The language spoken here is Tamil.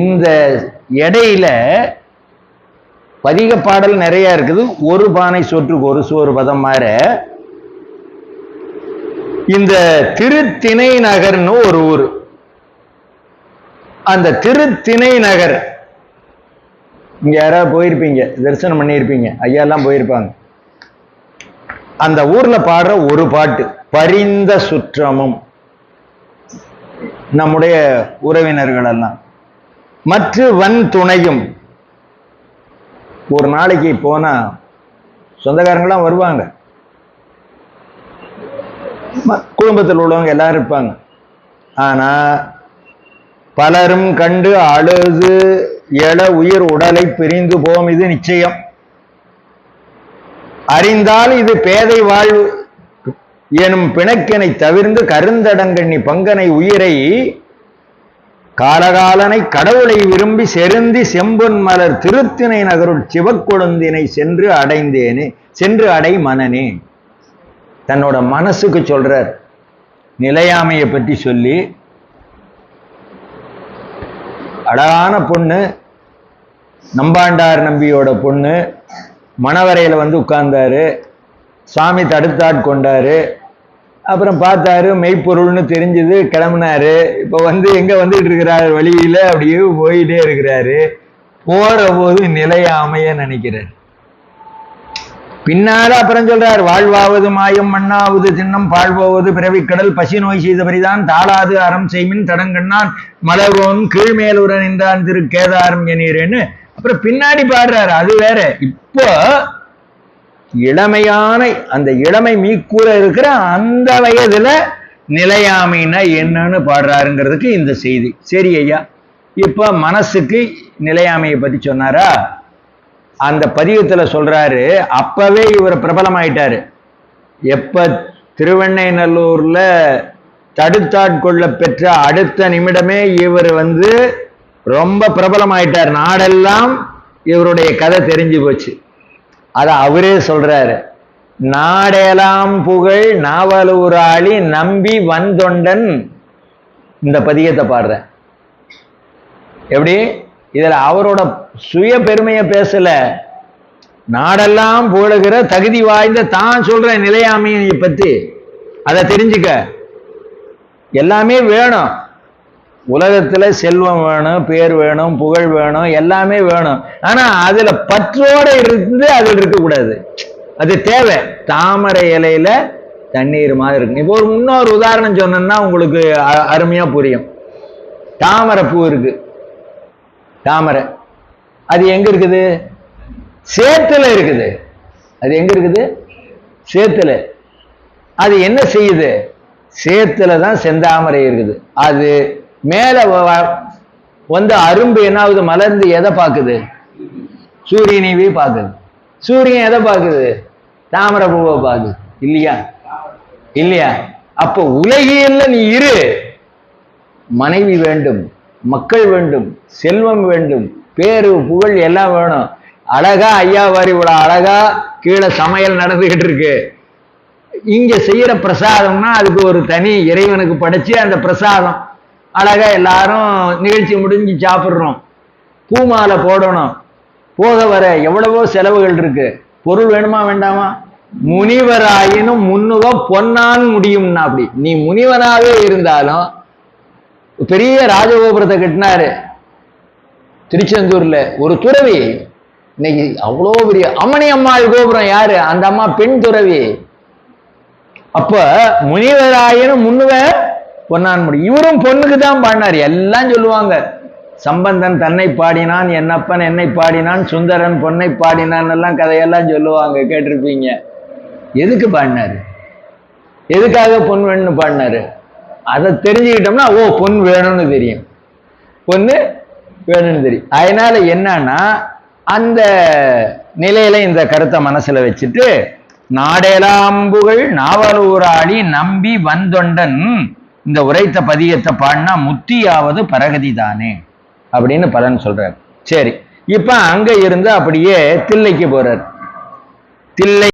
இந்த எடையில பதிக பாடல் நிறைய இருக்குது. ஒரு பானை சோற்றுக்கு ஒரு சோறு பதம் மாற. இந்த திருத்திணை நகர்னு ஒரு ஊர். அந்த திருத்திணை நகர். இங்க யாராவது போயிருப்பீங்க தரிசனம் பண்ணியிருப்பீங்க ஐயா எல்லாம் போயிருப்பாங்க. அந்த ஊர்ல பாடுற ஒரு பாட்டு பரிந்த சுற்றமும். நம்முடைய உறவினர்கள் எல்லாம் மற்ற வன் துணையும். ஒரு நாளைக்கு போனா சொந்தக்காரங்களாம் வருவாங்க. குடும்பத்தில் உள்ளவங்க எல்லாரும் இருப்பாங்க. ஆனா பலரும் கண்டு அழுது எழ உயிர் உடலை பிரிந்து போம் இது நிச்சயம். அறிந்தால் இது பேதை வாழ்வு. எனும் பிணக்கினை தவிர்ந்து கருந்தடங்கண்ணி பங்கனை உயிரை காலகாலனை கடவுளை விரும்பி செருந்தி செம்பொன் மலர் திருத்தினை நகருள் சிவக்கொழுந்தினை சென்று அடைந்தேனே சென்று அடை மனனே தன்னோட மனசுக்கு சொல்றார். நிலையாமையை பற்றி சொல்லி அழகான பொண்ணு நம்பாண்டார் நம்பியோட பொண்ணு மணவரையில் வந்து உட்கார்ந்தாரு சாமி தடுத்தாட்கொண்டாரு அப்புறம் பார்த்தாரு மெய்ப்பொருள்னு தெரிஞ்சது கிளம்புனாரு. இப்போ வந்து எங்க வந்துட்டு இருக்கிறாரு? வழியில அப்படியே போயிட்டே இருக்கிறாரு. போற போது நிலையாமைய நினைக்கிறார். பின்னால அப்புறம் சொல்றார் வாழ்வாவது மாயம் மண்ணாவது சின்னம் பாழ்வாவது பிறவி கடல் பசி நோய் செய்தபடிதான் தாளாது அறம் செய்மின் தடங்கண்ணான் மலர்வோன் கீழ்மேலுற நின்றான் திரு கேதாரம் எனீரேன்னு அப்புறம் பின்னாடி பாடுறாரு அது வேற. இப்போ இளமையான அந்த இளமை மீக்கூற இருக்கிற அந்த வயதுல நிலையாமைனா என்னன்னு பாடுறாருங்கிறதுக்கு இந்த செய்தி. சரி ஐயா இப்ப மனசுக்கு நிலையாமையை பத்தி சொன்னாரா? அந்த பதிகத்துல சொல்றாரு அப்பவே இவர் பிரபலமாயிட்டாரு. எப்ப திருவெண்ணைநல்லூர்ல தடுத்தாட்கொள்ள பெற்ற அடுத்த நிமிடமே இவர் வந்து ரொம்ப பிரபலமாயிட்டார். நாடெல்லாம் இவருடைய கதை தெரிஞ்சு போச்சு. அதை அவரே சொல்றாரு. நாடெலாம் புகழ் நாவலூராளி நம்பி வந்தொண்டன். இந்த பதிகத்தை பாடுறேன். எப்படி? இதில் அவரோட சுய பெருமையை பேசல. நாடெல்லாம் புகழுகிற தகுதி வாய்ந்த தான் சொல்ற நிலையாமையை பத்தி அதை தெரிஞ்சுக்க. எல்லாமே வேணும். உலகத்துல செல்வம் வேணும் பேர் வேணும் புகழ் வேணும் எல்லாமே வேணும். ஆனா அதுல பற்றோட இருந்து அதில் இருக்கக்கூடாது. அது தேவை. தாமரை இலையில தண்ணீர் மாதிரி இருக்கும் இப்போ ஒரு இன்னொரு உதாரணம் சொன்னேன்னா உங்களுக்கு அ- அருமையா புரியும். தாமரை பூ இருக்கு. தாமரை. அது எங்க இருக்குது? சேத்துல இருக்குது. அது எங்க இருக்குது? சேத்துல. அது என்ன செய்யுது? சேத்துல தான் செந்தாமரை இருக்குது. அது மேல வந்து அரும்பு என்ன ஆகுது மலர்ந்து எதை பார்க்குது? சூரியனைவே பார்க்குது. சூரியன் எதை பார்க்குது? தாமரை பூவை பார்க்குது. இல்லையா? இல்லையா? அப்போ உலகியல்ல நீ இரு. மனைவி வேண்டும் மக்கள் வேண்டும் செல்வம் வேண்டும் பேரு புகழ் எல்லாம் வேணும். அழகா ஐயா வாரி இவ்வளோ அழகா கீழே சமையல் நடந்துகிட்டு இருக்கு. இங்க செய்யற பிரசாதம்னா அதுக்கு ஒரு தனி இறைவனுக்கு படைச்சு அந்த பிரசாதம் அழகா எல்லாரும் நிகழ்ச்சி முடிஞ்சு சாப்பிடுறோம். பூமாலை போடணும். போக வர எவ்வளவோ செலவுகள் இருக்கு. பொருள் வேணுமா வேண்டாமா? முனிவராயினும் முன்னுக பொன்னான் முடியும்னா அப்படி. நீ முனிவராகவே இருந்தாலும் பெரிய ராஜகோபுரத்தை கட்டினாரு. திருச்செந்தூர்ல ஒரு துறவி. இன்னைக்கு அவ்வளோ பெரிய அம்மணி அம்மாள் கோபுரம் யாரு? அந்த அம்மா பெண் துறவி. அப்ப முனிவராயினும் முன்னுவ பொன்னான் முடி இவரும் பொண்ணுக்கு தான் பாடினார். எல்லாம் சொல்லுவாங்க. சம்பந்தன் தன்னை பாடினான் என்னப்பன் என்னை பாடினான் சுந்தரன் பொன்னை பாடினான் எல்லாம் கதையெல்லாம் சொல்லுவாங்க கேட்டிருப்பீங்க. எதுக்கு பாடினாரு? எதுக்காக பொன் வேணும்னு பாடினாரு? அதை தெரிஞ்சுக்கிட்டோம்னா ஓ பொன் வேணும்னு தெரியும். பொண்ணு வேணும்னு தெரியும். அதனால என்னன்னா அந்த நிலையில இந்த கருத்தை மனசுல வச்சுட்டு நாடேலாம்புகள் நாவலூராடி நம்பி வந்தொண்டன் இந்த உரைத்த பதியத்தை பாடினா முத்தியாவது பரகதி தானே அப்படின்னு பலன் சொல்றார். சரி இப்ப அங்க இருந்து அப்படியே தில்லைக்கு போறார். தில்லை